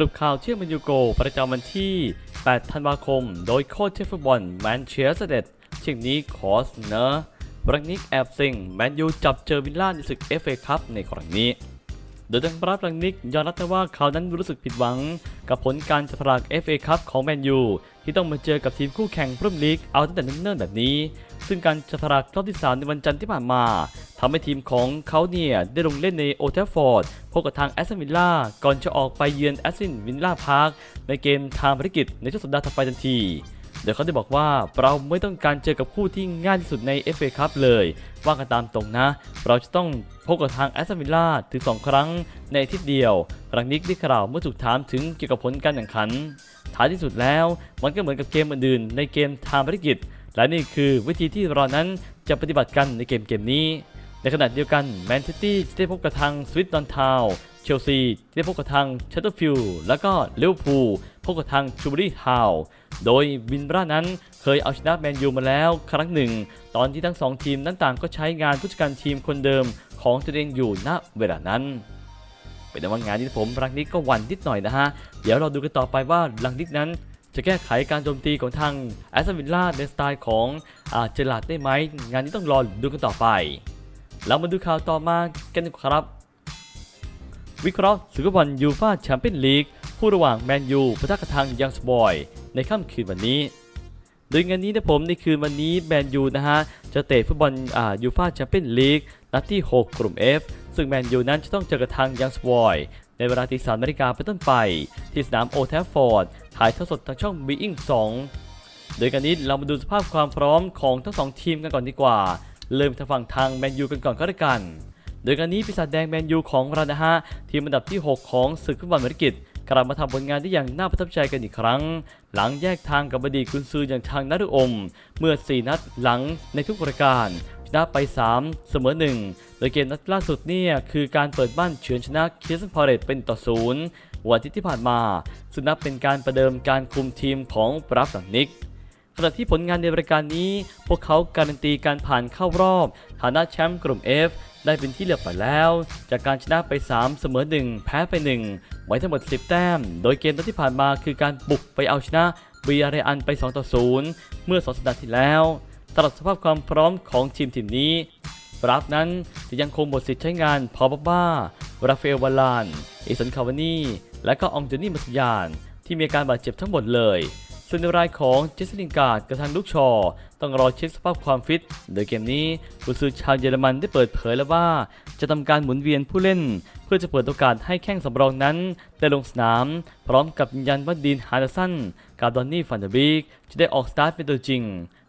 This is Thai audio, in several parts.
รุปข่าวเที่ยงมันยูโกประจำวันที่ 8 ธันวาคม โดยโค้ชเชฟฟุตบอลแมนเชสเตอร์เดช่นนี้ขอเสนอรังนิกแอบซิงแมนยูจับเจอวิลล่าในศึกเอฟเอคัพในครั้งนี้ โดยทางปราบรังนิกยอมรับว่าเขานั้นรู้สึกผิดหวัง กับผลการจับสลาก FA คัพของแมนยู ที่ต้องมาเจอกับทีมคู่แข่งพรีเมียร์ลีกเอาตั้งแต่เนิ่นๆแบบนี้ ซึ่งการจับสลากรอบที่ 3 ในวันจันทร์ที่ผ่านมาทำให้ทีมของเขาเนี่ยได้ลงเล่นในโอเทฟฟอร์ดพบกับทางแอสตันวิลล่าก่อนจะออกไปเยือนแอสตันวิลล่าพาร์คในเกมทางภารกิจในช่วงสัปดาห์ถัดไปทันทีโดยเขาได้บอกว่าเราไม่ต้องการเจอกับคู่ที่ง่ายที่สุดใน FA คัพเลย ว่ากันตามตรงนะ เราจะต้องพบกับทางแอสตันวิลล่าถึง 2 ครั้งในทิตย์เดียวรังนิกได้กล่าวเมื่อถูกถามถึงเกี่ยวกับผลการแข่งขัน ท้ายที่สุดแล้ว มันก็เหมือนกับเกมอื่นๆ ในเกมทางภารกิจ และนี่คือวิธีที่เรานั้นจะปฏิบัติกันในเกมเกมนี้ ในขณะเดียวกันแมนซิตี้จะได้พบกับทางสวิตดอนทาวเชลซีจะได้พบกับทางเชสเตอร์ฟิลด์แล้วก็ลิเวอร์พูพบกับทางชูบรีฮาวโดยวินบรานั้นเคยเอาชนะแมนยูมาแล้วครั้งหนึ่ง ตอนที่ทั้งสองทีมนั้นต่างก็ใช้งานผู้จัดการทีมคนเดิมของตัวเองอยู่ณเวลานั้น เป็นแต่ว่างานนี้ผมรังนิกก็หวั่นนิดหน่อยนะฮะ เดี๋ยวเราดูกันต่อไปว่ารังนิกนั้นจะแก้ไขการโจมตีของทางแอสตันวิลล่าในสไตล์ของอาเจลาดได้ไหมงานนี้ต้องรอดูกันต่อไป แล้วมาดูข่าวต่อมากันดีกว่าครับ วิเคราะห์ศึกฟุตบอลยูฟ่าแชมเปี้ยนลีกคู่ระหว่างแมนยูปะทะกับทางยังสบอย ในค่ำคืนวันนี้ โดยงานนี้นะผมในคืนวันนี้แมนยูนะฮะ จะเตะฟุตบอลอ่ายูฟ่าแชมเปี้ยนลีกนัดที่ 6 กลุ่ม F ซึ่งแมนยูนั้นจะต้องเจอกับทางยังสบอยในเวลาตีสามนาฬิกาเป็นต้นไป ที่สนามโอแทฟฟอร์ดถ่ายทอดสดทางช่องบีอิง2โดยกันนี้เรามาดูสภาพความพร้อมของทั้งสองทีมกันก่อนดีกว่า เริ่มทางฝั่งทางแมนยูกันก่อนก็แล้วกัน โดยการนี้ปีศาจแดงแมนยูของเรานะฮะทีมอันดับที่ 6 ของศึกฟุตบอลเมริกิตกลับมาทำผลงานได้อย่างน่าประทับใจกันอีกครั้ง หลังแยกทางกับบดีกุนซืออย่างทางนัรุอม เมื่อ 4 นัดหลังในทุกรายการ ชนะไป 3 เสมอ 1 โดยเกมนัดล่าสุดเนี่ยคือการเปิดบ้านเฉือนชนะเคสันพาเรตเป็นต่อศูนย์วันทิตย์ที่ผ่านมาซึ่งนับเป็นการประเดิมการคุมทีมของปราฟสังนิกขณะที่ผลงานในรายการนี้ พวกเขาการันตีการผ่านเข้ารอบฐานะแชมป์กลุ่ม F ได้เป็นที่เรียบร้อยแล้ว จากการชนะไป 3 เสมอ 1 แพ้ไป 1 ไว้ทั้งหมด 10 แต้ม โดยเกมนัดที่ผ่านมาคือการบุกไปเอาชนะบีอาร์เรอันไป 2 ต่อ 0 เมื่อ 2 สัปดาห์ที่แล้ว ตลอดสภาพความพร้อมของทีมทีมนี้ราฟนั้นจะยังคงหมดสิทธิ์ใช้งานพอบับบ้าราฟาเอลวาลานเอสันคาวานีและก็อองเจนี่มัสยาน ที่มีอาการบาดเจ็บทั้งหมดเลย ส่วนในรายของเจสลินการ์ดกับทางลูกชอ ต้องรอเช็คสภาพความฟิต โดยเกมนี้กุนซือชาวเยอรมันได้เปิดเผยแล้วว่า จะทำการหมุนเวียนผู้เล่น เพื่อจะเปิดโอกาสให้แข้งสำรองนั้นได้ลงสนาม พร้อมกับยืนยันว่าดีนฮาร์ดสันกับดอนนี่ฟันเดอร์บิกจะได้ออกสตาร์ทเป็นตัวจริง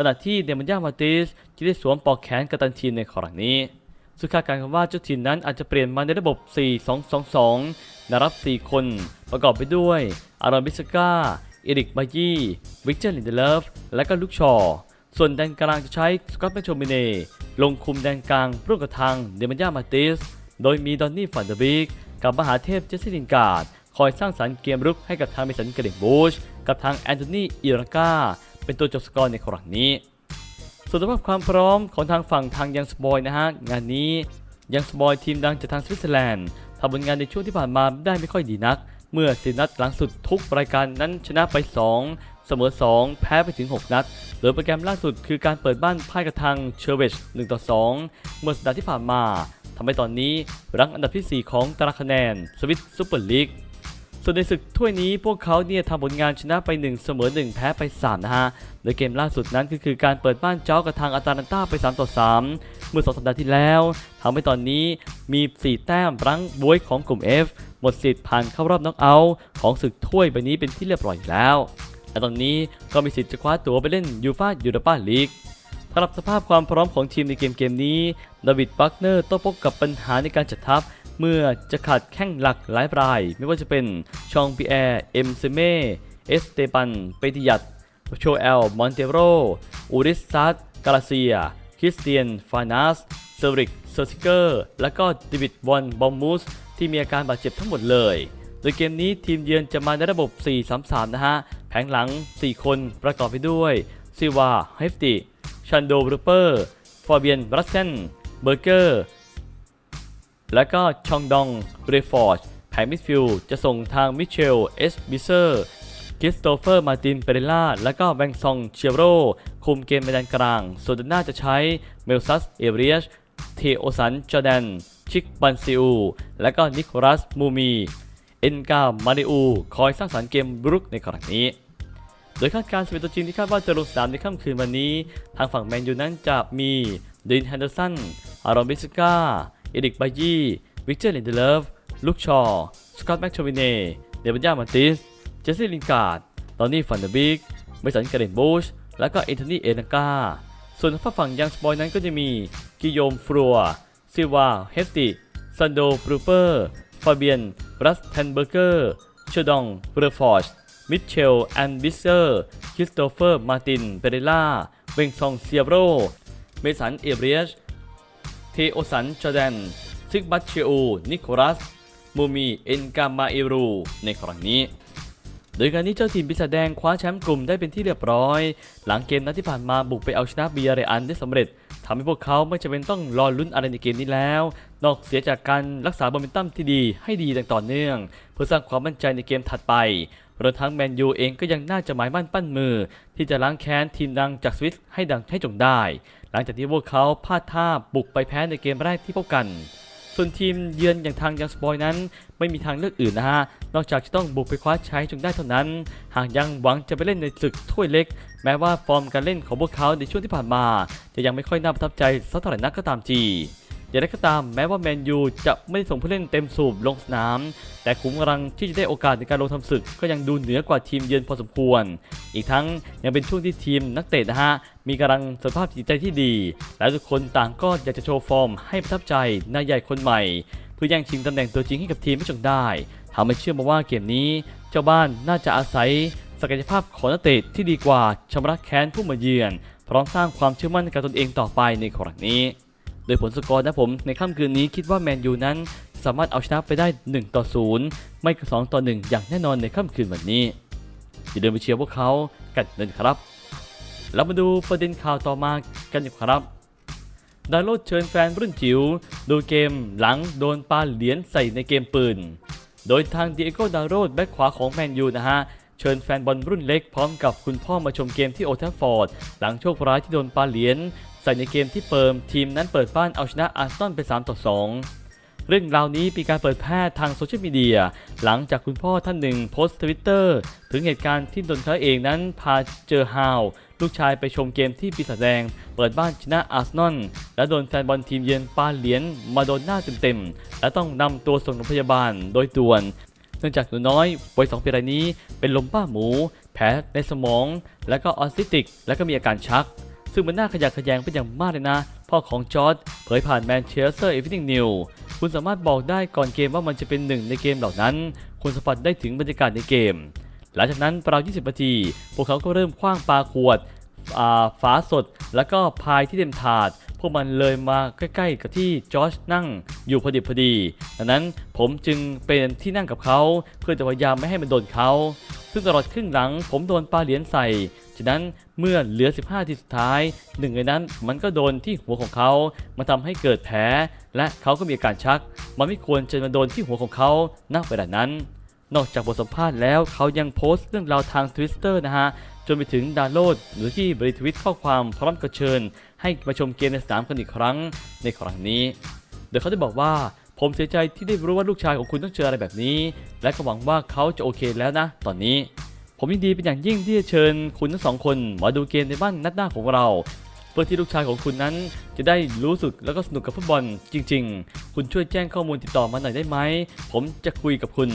ขณะที่เดมอนยามาติสจะได้สวมปอกแขนกัปตันทีมในครั้งนี้ซึ่งคาดการณ์กันว่าเจ้าถิ่นนั้นอาจจะเปลี่ยนมาในระบบ 4-2-2-2 นะรับ 4 คน ประกอบไปด้วย อารอนบิสกาเอริกบายีวิกเตอร์ลินเดเลฟ และก็ลูกชอ ส่วนแดนกลางจะใช้สกอตแมชโชมิเนลงคุมแดนกลางร่วมกับทางเดมอนยามาติส โดยมีดอนนี่ฟันเดอร์บิกกับมหาเทพเจสซี่ลินการ์ด คอยสร้างสรรค์เกมรุกให้กับทางเมสันเกรดบูช กับทางแอนโทนีอิรากา เป็นตัวจบสกอร์ในครั้งนี้ ส่วนสภาพความพร้อมของทางฝั่งทางยังสปอยนะฮะงานนี้ยังสปอยทีมดังจากทางสวิตเซอร์แลนด์ทำผลงานในช่วงที่ผ่านมาได้ไม่ค่อยดีนัก เมื่อสีนัดหลังสุดทุกรายการนั้นชนะไป 2 เสมอ 2 แพ้ไปถึง 6 นัด โดยโปรแกรมล่าสุดคือการเปิดบ้านพ่ายกับทางเชอร์เวช1ต่อ2 เมื่อสัปดาห์ที่ผ่านมาทำให้ตอนนี้รั้งอันดับทีสี่4 ของตารางคะแนนสวิตซูเปอร์ลีก ส่วนในศึกถ้วยนี้พวกเขาเนี่ยทำผลงานชนะไป 1 เสมอ 1 แพ้ไป 3 นะฮะ โดยเกมล่าสุดนั้นก็คือการเปิดบ้านเจ้ากับทางอาตาลันตาไป 3 ต่อ 3 เมื่อ 2 สัปดาห์ที่แล้วทำให้ตอนนี้มี 4 แต้มรั้งบวยของกลุ่ม F หมดสิทธิ์ผ่านเข้ารอบน็อกเอาท์ของศึกถ้วยใบนี้เป็นที่เรียบร้อยแล้ว และตอนนี้ก็มีสิทธิ์จะคว้าตั๋วไปเล่นยูฟายูโรปาลีกสำหรับสภาพความพร้อมของทีมในเกมเกมนี้ดาวิดบักเนอร์ต้องพบกับปัญหาในการจัดทัพ เมื่อจะขาดแข้งหลักหลายราย ไม่ว่าจะเป็นชองปีแอร์เอ็มเซเม่เอสเตปันเปติยัตโชเอลมอนเตโรอูริสซัสกาลาเซีย คริสเตียนฟานัสเซอริกเซอร์ซิเกอร์ และก็เดวิดวอนบอมมูสที่มีอาการบาดเจ็บทั้งหมดเลย โดยเกมนี้ทีมเยือนจะมาในระบบ 4-3-3 นะฮะ แผงหลัง 4 คนประกอบไปด้วยซิวาเฮฟติชันโดบรูเปอร์ฟาเบียนบรัสเซนเบอร์เกอร์ และก็ชองดองเรฟอร์ดแผงมิดฟิลด์จะส่งทางมิเชล เอสบิเซอร์คริสโตเฟอร์ มาติน เปเรล่า และก็แบงซองเชียโร คุมเกมในด้านกลาง ส่วนด้านหน้าจะใช้เมลซัส เอเรียชเทโอสัน จอแดน ชิกบันซิอู และก็นิโคลัส มูมี เอ็นกา มาริอู คอยสร้างสรรค์เกมรุกในครั้งนี้ โดยคาดการณ์11ตัวจริงที่คาดว่าจะลงสนามในค่ำคืนวันนี้ ทางฝั่งแมนยูนั้นจะมีดินแฮนเดอร์สัน อารอนบิสกา เอริกบายีวิกเตอร์ลินเดเลฟลูกชอสกอตต์แม็กโชวินเน่เดวิดยามาติส เจสซี่ลินการ์ดตอนนี้ฟันเดอร์บิกเมสันการ์เดนบูช และก็เอนโทนีเอนังกาส่วนฝั่งฝั่งยังสปอยนั้นก็จะมีกิโยมฟรัวซิวาเฮฟติซันโดบรูเปอร์ฟาเบียนบรัสเทนเบอร์เกอร์ชดองเบรฟอร์ชมิเชลแอนบิสเซอร์คริสโตเฟอร์มาตินเปเรล่าเวงซองเซียโรเมสันเอเบรียช ทโอสันจอแดน ซิกบัตเชโอ นิโคลัส มูมี เอ็นกามาเอรู ในครั้งนี้ โดยการนี้เจ้าทีมปีศาจแดงคว้าแชมป์กลุ่มได้เป็นที่เรียบร้อย หลังเกมนัดที่ผ่านมาบุกไปเอาชนะเบียาเรอันได้สำเร็จทำให้พวกเขาไม่จำเป็นต้องรอลุ้นอะไรในเกมนี้แล้ว นอกเสียจากการรักษาโมเมนตัมที่ดีให้ดีอย่างต่อเนื่อง เพื่อสร้างความมั่นใจในเกมถัดไป รวมทั้งแมนยูเองก็ยังน่าจะหมายมั่นปั้นมือ ที่จะล้างแค้นทีมดังจากสวิสให้ดังให้จงได้ หลังจากที่พวกเขาพลาดท่าบุกไปแพ้ในเกมแรกที่พบกัน ส่วนทีมเยือนอย่างทางยังสปอยนั้น ไม่มีทางเลือกอื่นนะฮะ นอกจากจะต้องบุกไปคว้าใชัยจงได้เท่านั้น หากยังหวังจะไปเล่นในศึกถ้วยเล็ก แม้ว่าฟอร์มการเล่นของพวกเขาในช่วงที่ผ่านมา จะยังไม่ค่อยน่าประทับใจสักเท่าไหร่นักก็ตามที อย่างไรก็ตามแม้ว่าแมนยูจะไม่ได้ส่งผู้เล่นเต็มสูบลงสนาม แต่ขุมกำลังที่จะได้โอกาสในการลงทำศึก ก็ยังดูเหนือกว่าทีมเยือนพอสมควร อีกทั้งยังเป็นช่วงที่ทีมนักเตะนะฮะมีกำลังสภาพจิตใจที่ดี และทุกคนต่างก็อยากจะโชว์ฟอร์ม ให้ประทับใจนายใหญ่คนใหม่ เพื่อแย่งชิงตำแหน่งตัวจริงให้กับทีมไม่จงได้ทำให้เชื่อมาว่าเกมนี้ เจ้าบ้านน่าจะอาศัยศักยภาพของนักเตะที่ดีกว่าชำระแค้นผู้มาเยือน พร้อมสร้างความเชื่อมั่นการตนเองต่อไปในครั้งนี้ โดยผลสกอร์นะผมในค่ำคืนนี้คิดว่าแมนยูนั้น สามารถเอาชนะไปได้ 1 ต่อ 0 ไม่ก็2ต่อ 1 อย่างแน่นอนในค่ำคืนวันนี้อย่าลืมไปเชียร์พวกเขากันเลยครับ แล้วมาดูประเด็นข่าวต่อมากันดีกว่าครับดาโลดเชิญแฟนรุ่นจิ๋วดูเกมหลังโดนปาเหรียญใส่ในเกมปืน โดยทางดิเอโกดาโรดแบ็คขวาของแมนยูนะฮะ เชิญแฟนบอลรุ่นเล็กพร้อมกับคุณพ่อมาชมเกมที่โอลด์แทฟฟอร์ด หลังโชคร้ายที่โดนปาเหรียญ ใส่ในเกมที่เปิมทีมนั้นเปิดบ้านเอาชนะอาร์เซนอลไป3ต่อ2เรื่องราวนี้มีการเปิดแพร่ทางโซเชียลมีเดียหลังจากคุณพ่อท่านหนึ่งโพสต์ทวิตเตอร์ถึงเหตุการณ์ที่ตนเขาเองนั้นพาเจอฮาวลูกชายไปชมเกมที่ปีศาจแดง เปิดบ้านชนะอาร์เซนอลและโดนแฟนบอลทีมเยือนปาเหรียญมาโดนหน้าเต็มๆและต้องนำตัวส่งโรงพยาบาลโดยด่วนเนื่องจากหนูน้อยวัยสองปีรายนี้เป็นลมบ้าหมู แผลในสมอง และก็ออทิสติก และก็มีอาการชัก ซึ่งมันน่าขยะแขยงเป็นอย่างมากเลยนะ พ่อของจอร์ดเผยผ่านแมนเชสเตอร์เอฟฟิงนิวคุณสามารถบอกได้ก่อนเกมว่ามันจะเป็นหนึ่งในเกมเหล่านั้น คุณสัมผัสได้ถึงบรรยากาศในเกม หลังจากนั้นประมาว20 นาที พวกเขาก็เริ่มคว้างปลาขวดอ่าฝาสด แล้วก็พายที่เต็มถาด พวกมันเลยมาใกล้ๆ กับที่จอร์จนั่งอยู่พอดีพอดี ดังนั้นผมจึงเป็นที่นั่งกับเขา เพื่อจะพยายามไม่ให้มันโดนเขา ซึ่งตลอดครึ่งหลังผมโดนปลาเหรียญใส่ ฉะนั้นเมื่อเหลือ 15 ทีสุดท้ายหนึ่งในนั้นมันก็โดนที่หัวของเขา มันทำให้เกิดแผลและเขาก็มีอาการชัก มันไม่ควรจะมาโดนที่หัวของเขาณเวลานั้น นอกจากบทสัมภาษณ์แล้วเขายังโพสต์เรื่องราวทาง Twitter นะฮะจนไปถึงดาวน์โหลดหรือที่บริทวิตข้อความพร้อมกับเชิญ ให้มาชมเกมในสนามกันอีกครั้งในครั้งนี้ โดยเขาได้บอกว่าผมเสียใจที่ได้รู้ว่าลูกชายของคุณต้องเจออะไรแบบนี้ และก็หวังว่าเขาจะโอเคแล้วนะ ตอนนี้ ผมยินดีเป็นอย่างยิ่งที่จะเชิญคุณทั้งสองคนมาดูเกมในบ้านนัดหน้าของเรา เพื่อที่ลูกชายของคุณนั้นจะได้รู้สึกแล้วก็สนุกกับฟุตบอลจริง ๆ คุณช่วยแจ้งข้อมูลติดต่อมาหน่อยได้ไหม ผมจะคุยกับคุณ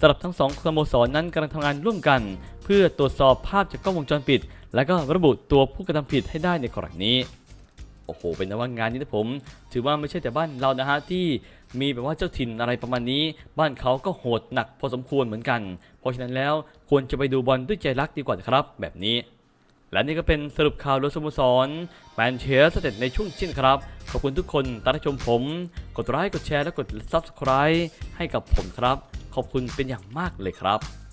สำหรับทั้งสองสโมสรนั้นกำลังทำงานร่วมกัน เพื่อตรวจสอบภาพจากกล้องวงจรปิด และก็ระบุตัวผู้กระทำผิดให้ได้ในกรณีนี้โอ้โหเป็นนว่างานนี้นะผม ถือว่าไม่ใช่แต่บ้านเรานะฮะที่ มีแบบว่าเจ้าถิ่นอะไรประมาณนี้ บ้านเขาก็โหดหนักพอสมควรเหมือนกัน เพราะฉะนั้นแล้วควรจะไปดูบอลด้วยใจรักดีกว่าครับ แบบนี้ และนี่ก็เป็นสรุปข่าวรถสโมสรแมนเชสเตอร์ในช่วงชิ้นครับ ขอบคุณทุกคนตามรับชมผม กดไลค์กดแชร์และกด Subscribe ให้กับผมครับ ขอบคุณเป็นอย่างมากเลยครับ